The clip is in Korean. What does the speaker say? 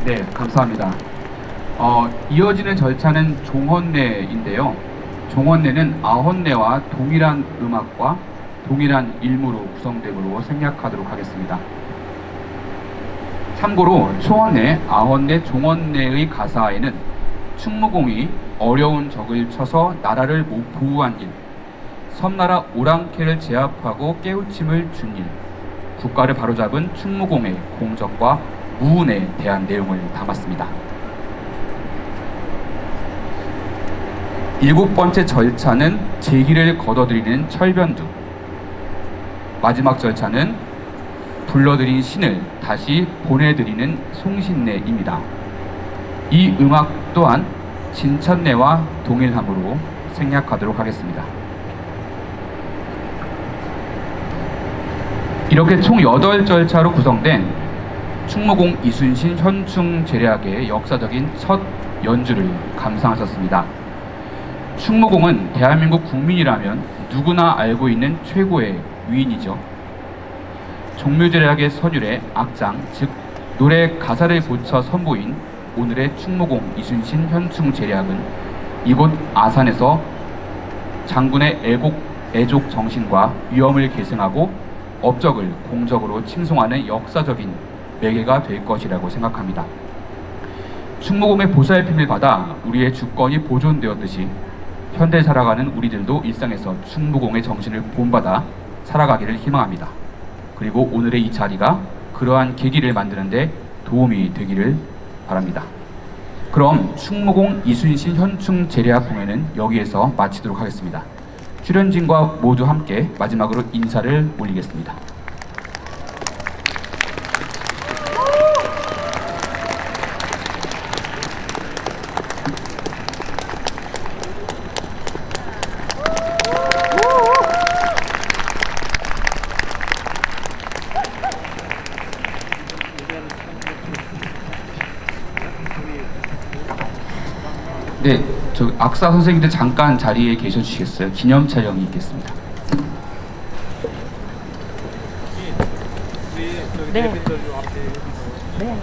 네, 감사합니다. 어, 이어지는 절차는 종헌례인데요. 종헌례는 아헌례와 동일한 음악과 동일한 일무로 구성되므로 생략하도록 하겠습니다. 참고로 초헌례, 아헌례, 종헌례의 가사에는 충무공이 어려운 적을 쳐서 나라를 모- 보호한 일, 섬나라 오랑캐를 제압하고 깨우침을 준 일, 국가를 바로잡은 충무공의 공적과 무운에 대한 내용을 담았습니다. 일곱 번째 절차는 제기를 걷어들이는 철변두. 마지막 절차는 불러들인 신을 다시 보내드리는 송신례입니다. 이 음악 또한 진천례와 동일함으로 생략하도록 하겠습니다. 이렇게 총 8절차로 구성된 충무공 이순신 현충 제략의 역사적인 첫 연주를 감상하셨습니다. 충무공은 대한민국 국민이라면 누구나 알고 있는 최고의 위인이죠. 종묘제략의 선율의 악장, 즉 노래 가사를 고쳐 선보인 오늘의 충무공 이순신 현충 제략은 이곳 아산에서 장군의 애국, 애족 정신과 위엄을 계승하고 업적을 공적으로 칭송하는 역사적인 매개가 될 것이라고 생각합니다. 충무공의 보살 핌을 받아 우리의 주권이 보존되었듯이 현대 살아가는 우리들도 일상에서 충무공의 정신을 본받아 살아가기를 희망합니다. 그리고 오늘의 이 자리가 그러한 계기를 만드는데 도움이 되기를 바랍니다. 그럼 충무공 이순신 현충 제례학 공연은 여기에서 마치도록 하겠습니다. 출연진과 모두 함께 마지막으로 인사를 올리겠습니다. 네, 저 악사 선생님들 잠깐 자리에 계셔 주시겠어요? 기념 촬영이 있겠습니다. 네. 네.